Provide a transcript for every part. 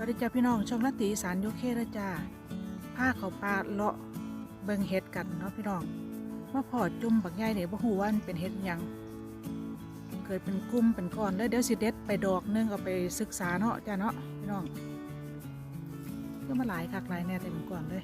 วัสดีจ้าพี่น้องชมนาตีสารโยเคระจ้าผ้าเขาปลาเลาะเบิงเห็ดกันเนาะพี่น้องว่าพอจุ่มบักใหญ่เนี่ยบ่หูว่ามันเป็นเห็ดยังเคยเป็นกลุ่มเป็นก้อนแล้วเดี๋ยวสิเด็ดไปดอกนึงเอาไปศึกษาเนาะจ้าเนาะพี่น้องก็มาหลายคักหลายแน่เต็มก่อนเลย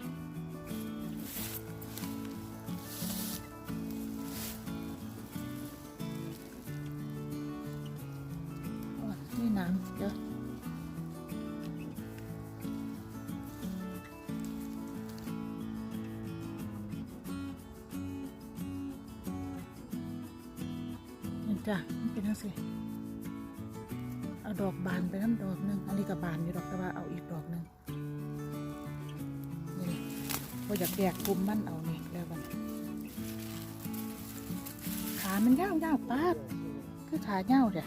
จ้ะมันเป็นยังไงเอาดอกบานไปน้ำดอกหนึ่งอันนี้ก็บานอยู่ดอกแต่ว่าเอาอีกดอกหนึ่งนี่พออยากแยกกลุ่มมันเอานี่แล้วกันขามันยาวยาวๆปาดคือขาเงาวเด้อ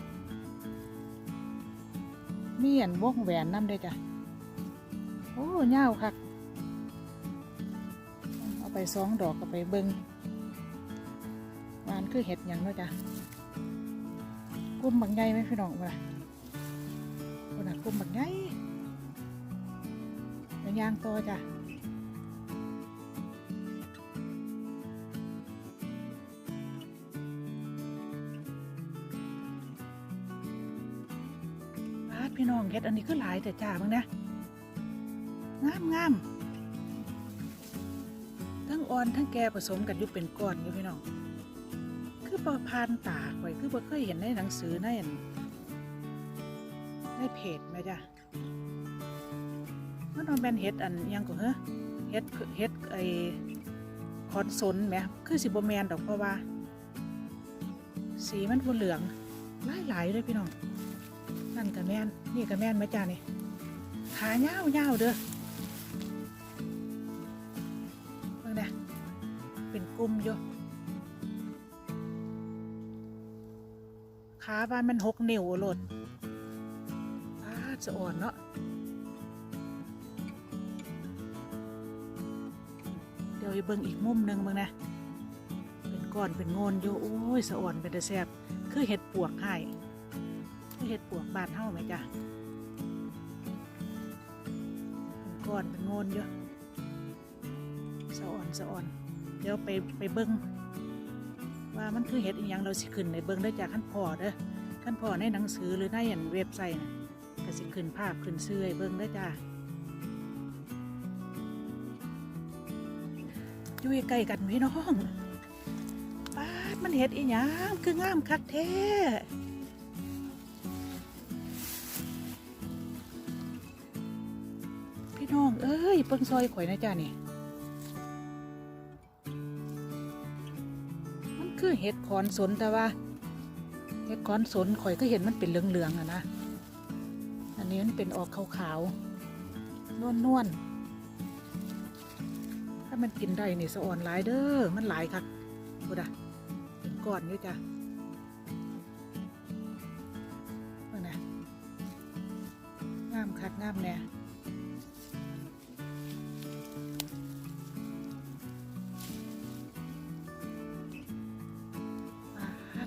มีอันวงแหวนน้ำได้จ้ะโอ้เงาคักเอาไปสองดอกก็ไปเบิงวานคือเห็ดหยังเนาะจ้ะ กุ้มบางใหญ่ไหมพี่น้องวะคนน่ะกุ้มบางใหญ่แล้วย่างตัวจ้ะปาดพี่น้องเฮ็ดอันนี้คือหลายแต่จ้าบ้างนะงามงามทั้งอ่อนทั้งแก่ผสมกันอยู่เป็นก้อนอยู่พี่น้อง คือประพานตาไว้คือบ่เคยเห็นในหนังสือในอันในเพจแม่จ้ะมันเอาเป็นเฮ็ดอันยังก็เหรอเฮ็ดเฮ็ดไอคอนสนแหมคือสิบแมนดอกเพราะว่า สีมันบ่เหลืองหลายๆเลยพี่น้องนั่นก็แม่นนี่ก็แม่นแม่จ้านี่ขายาวๆเด้อเบิ่งนะเป็นกลุ่มอยู่ ขาบ้านมันหกนิ้วโลดพาดสะอ่อนเนาะเดี๋ยวไปเบิ่งอีกมุมหนึ่งมึงนะ เป็นก้อนเป็นโงนอยู่โอ้ยสะอ่อนเป็นตะแซบคือเห็ดปวกให้คือเห็ดปวกบานเท่าไหมจ้ะเป็นก้อนเป็นโงนอยู่สะอ่อนสะอ่อน เดี๋ยวไปไปเบิ่ง ว่ามันคือเห็ดอีหยังเราสิขึ้นในเบิ่งได้จากขั้นพอเด้อขั้นพอในหนังสือหรือในอันเว็บไซต์นะก็สิขึ้นภาพขึ้นเสื้อเบิ่งได้จ้าอยู่ใกล้กันพี่น้องป้าดมันเห็ดอีหยังคืองามคักแท้พี่น้องเอ้ยเบิ่งซอยข่อยนะจ้านี่ คือเห็ดขอนสนแต่ว่าเห็ดขอนสนข่อยก็เห็นมันเป็นเหลืองๆอะนะอันนี้มันเป็นออกขาวๆนวลๆถ้ามันกินได้นี่สะอ่อนหลายเด้อมันหลายคักกูดะเป็นก้อนอยู่จ้ะเบิ่งนะงามคักงามแน่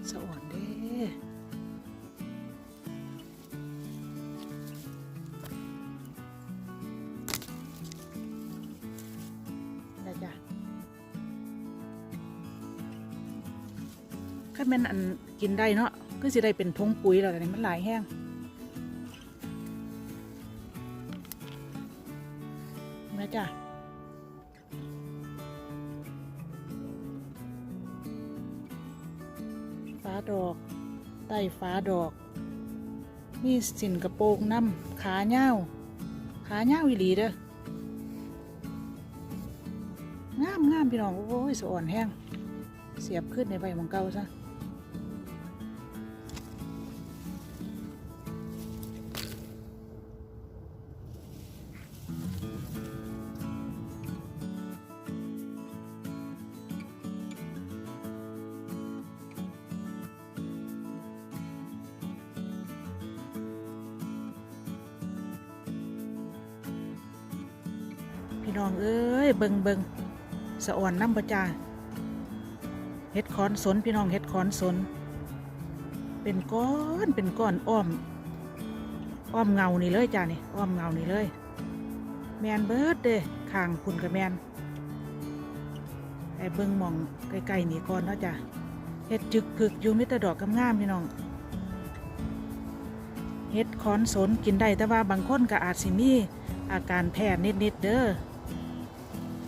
ดสะอ่อนเด้จ้ะถ้าแมันอันกินได้เนาะก็สิได้เป็นทงปุ๋ยแล้วแต่นี่มันหลายแห้งนะจ้ะ ดอก ใต้ฟ้าดอก มีสินกระโปรงน้ำขาเน่าขาเน่าวอีหลีเด้องามงามพี่น้องโอ้ยสะอ่อนแห้งเสียบขึ้นในใบของเก่าซะ น้องเอ้ยเบิงเบิงสะอ่อนน้ำประจาเห็ดขอนสนพี่น้องเห็ดขอนสน เป็นก้อนเป็นก้อนอ้อม อ้อมเงานี่เลยจ้านี่อ้อมเงานี่เลย แมนเบิร์ดเด้ข้างคุณกับแมนไอ้เบิงมองใกล้ๆนี่ก่อนเนาะจ้ะเฮ็ดจึกผึกอยู่มิตรดอกกำงามพี่น้องเฮ็ดคอนสนกินได้แต่ว่าบางคนก็อาจสิมีอาการแพ้นิดๆเด้อ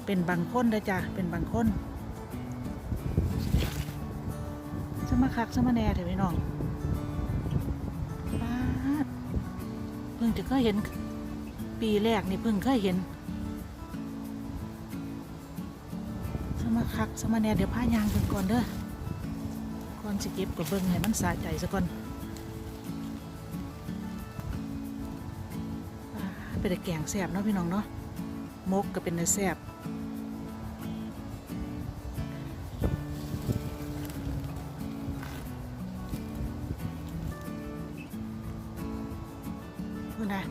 เป็นบางคนเด้อจ้ะเป็นบางคนสมาคักสมาแน่เถอะพี่น้องป๊าเพิ่งจะเคยเห็นปีแรกนี่เพิ่งเคยเห็น สมาคักสมาแน่เดี๋ยวพายางเพิ่นก่อนเด้อก่อนสิเก็บกับเบิ่งให้มันสะใจซะก่อนเป็นแต่แกงแซ่บเนาะพี่น้องเนาะมกก็เป็นแต่แซ่บ นะ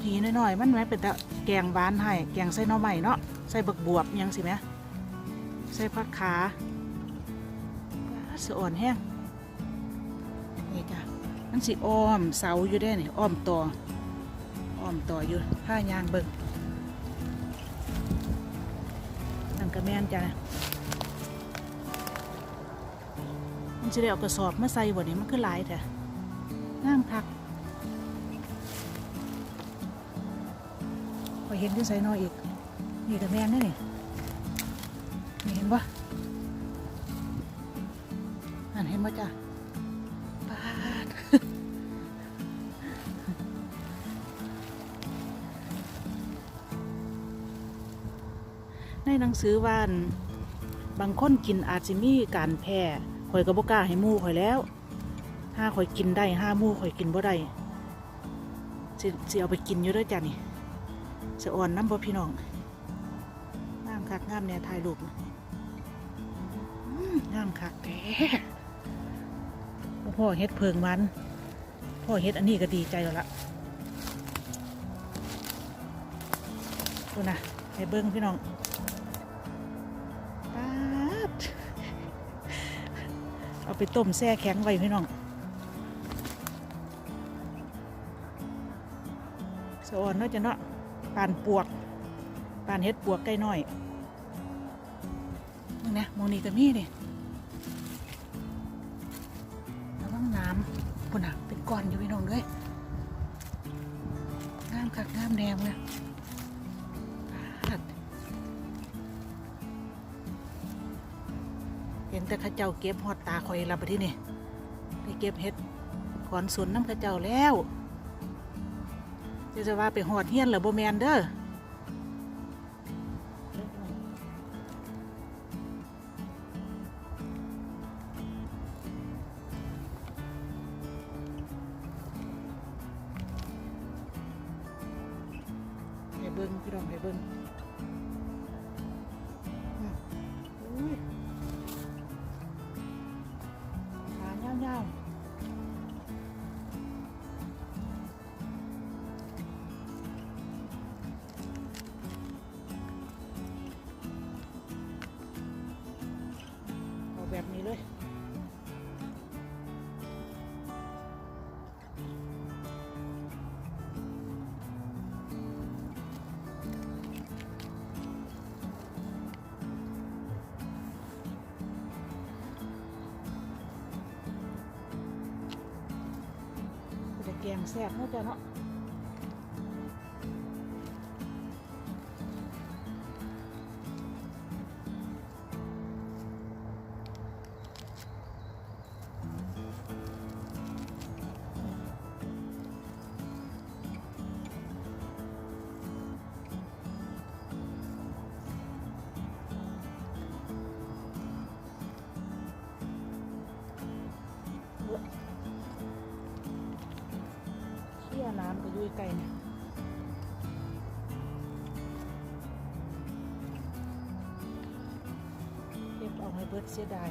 ทีน้อยๆมันแม้เป็นแต่แกงหวานให้แกงใส่หน่อไม้เนาะใส่บักบวบยังสิแหมใส่ผักขาสะอ่อนแห้งนี่จ้ะมันสิอ้อมเสาอยู่ได้นี่อ้อมต่ออ้อมต่ออยู่ผ้ายางเบิ่งนั่นก็แมนจ้ะมันสิได้เอากระสอบมาใส่บ่นี่มันคือหลายแท้งามคัก เห็นที่ใส่น้อยอีก นี่กับแมนนี่นี่นี่เห็นปะอันเห็นปะจ้ะปาดในหนังสือว่าน บางคนกินอาจจะมีการแพ้ข่อยก็บ่กล้าให้มู่ข่อยแล้วห้าข่อยกินได้ห้ามู่ข่อยกินบ่ได้สิสิเอาไปกินอยู่ด้วยจ้ะนี่ สะอ่อนน้ำบ่พี่น้องงามคักงามเนี่ยถ่ายรูปงามคักแท้พ่อเฮ็ดเพิงมัน พ่อเฮ็ดอันนี้ก็ดีใจแล้วละดูนะให้เบิ้งพี่น้องป๊าดเอาไปต้มแช่แข็งไว้พี่น้องสะอ่อนเนาะจะเนาะ ปานปวกปานเฮ็ดปวกใกล้น้อยนี่นะมองนี่ก็มีนี่ระวังน้ำปุ่นอะเป็นก้อนอยู่พี่น้องเลยงามคักงามแดงเลยเห็นแต่ข้าเจ้าเก็บหอดตาคอยรับไปที่นี่ไปเก็บเห็ดขอนสวนน้ำข้าเจ้าแล้ว จะจะว่าไปหอดเฮียนหรือโบแมนเด้อให้เบิ้งพี่น้องให้เบิ้ง งแซ่บเนาะจ้ะเนาะ ไก่นะเก็บออกให้เบิดเสียดาย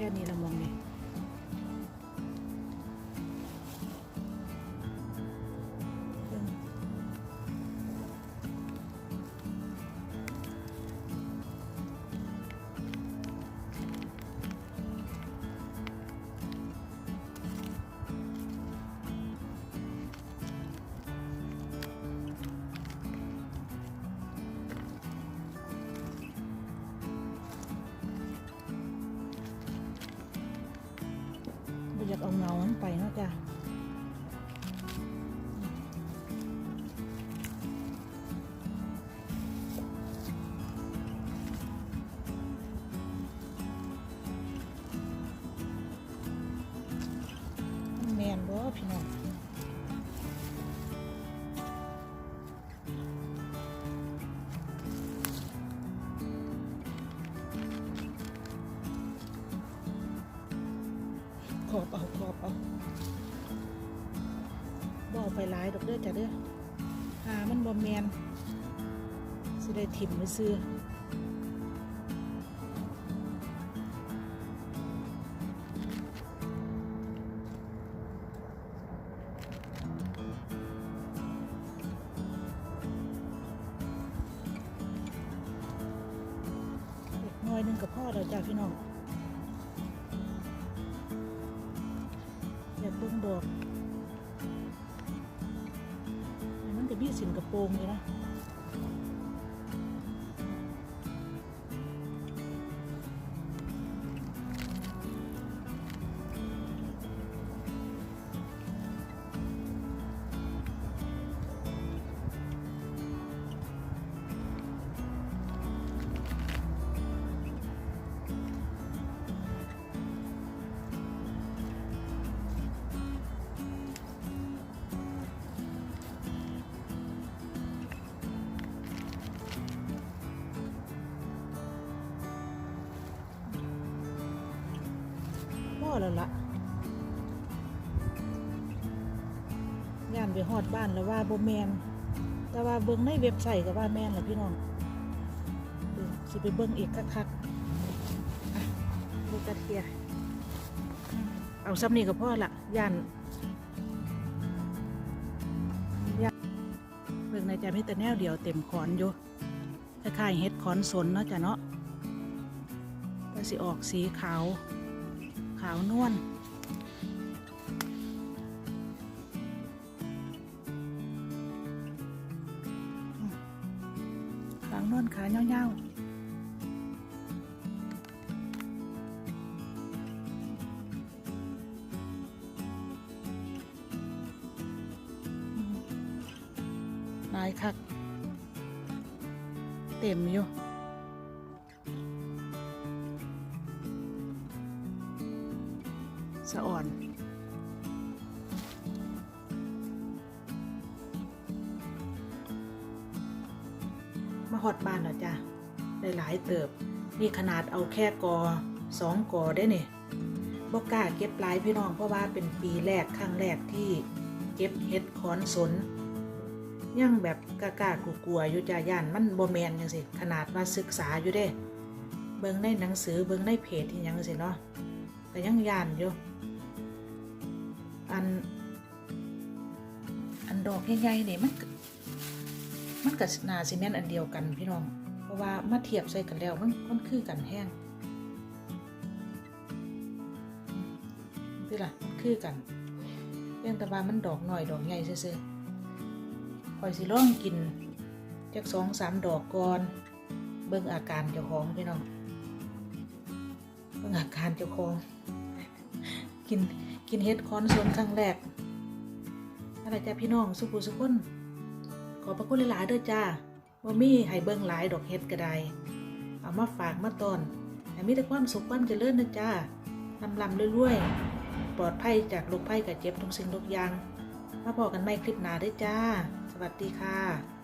ค่นี้ล บ่อยากเอาเงามันไปนะจ๊ะ ขอบเอาขอบเอาบ่เอาไปหลายดอกเด้อจ้ะเด้อหามันบ่แมนสิได้ถิ่มไว้ซื้อเด็กน้อยหนึงกับพ่อเราจ้าพี่น้อง มีสินกรงอยู่นะานไปฮอดบ้านแล้วว่าบ่แมนแต่ว่าเบิ่งในเว็บไซต์ก็ว่าแมนแหละพี่น้องเออสิไปเบิ่งอีกคักๆอะลูกกระเทียเอาซ้ำนี่ก็พอละย่านย่านเบิ่งในใจมีแต่แนวเดียวเต็มขอนอยู่คล้ายๆเห็ดขอนสนเนาะจ้ะเนาะก็สิออกสีขาว ขาวนวล ขาวนขาเงาๆอืมหลายคัก เต็มอยู่สะอ่อน มาหอดบ้านแล้วจ้ะได้หลายเติบ นี่ขนาดเอาแค่กอสองกอได้เนี่ยบอกกล้าเก็บหลายพี่น้องเพราะว่าเป็นปีแรกครั้งแรกที่เก็บเห็ดขอนสนยังแบบกล้าๆกลัวๆอยู่จ้ะย่านมันบ่แมนยังสิขนาดว่าศึกษาอยู่เด้ เบิ่งในหนังสือเบิ่งในเพจที่ยังสิเนาะก็ยังย่านอยู่อันอันดอกใหญ่ๆนี่มัน มันกับนาซีเมนต์อันเดียวกันพี่น้อง เพราะว่ามาเทียบใส่กันแล้วมันมันคือกันแห้งคือล่ะมันคือกันเพียงต่ว่ามันดอกหน่อยดอกใหญ่ซื่อๆคอยสิลองกินจักสองสามดอกก่อน เบิ่งอาการเจ้าของพี่น้องเบิ่งอาการเจ้าของ กินกินเฮ็ดคอนโซนครั้งแรกอะไรจ้าพี่น้องสุขุสุขคน อบพระคุณหลายๆเด้อจ้าว่ามีให้เบิ่งหลายดอกเฮ็ดก็ได้เอามาฝากมาตอนให้มีแต่ความสุขความเจริญนะจ้าลำลำเรวยๆ ปลอดภัยจากโรคภัยกับเจ็บทุกสิ่งทุกอย่าง มาพอกันใหม่คลิปหน้าด้อจ้า สวัสดีค่ะ